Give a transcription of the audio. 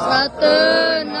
Satnam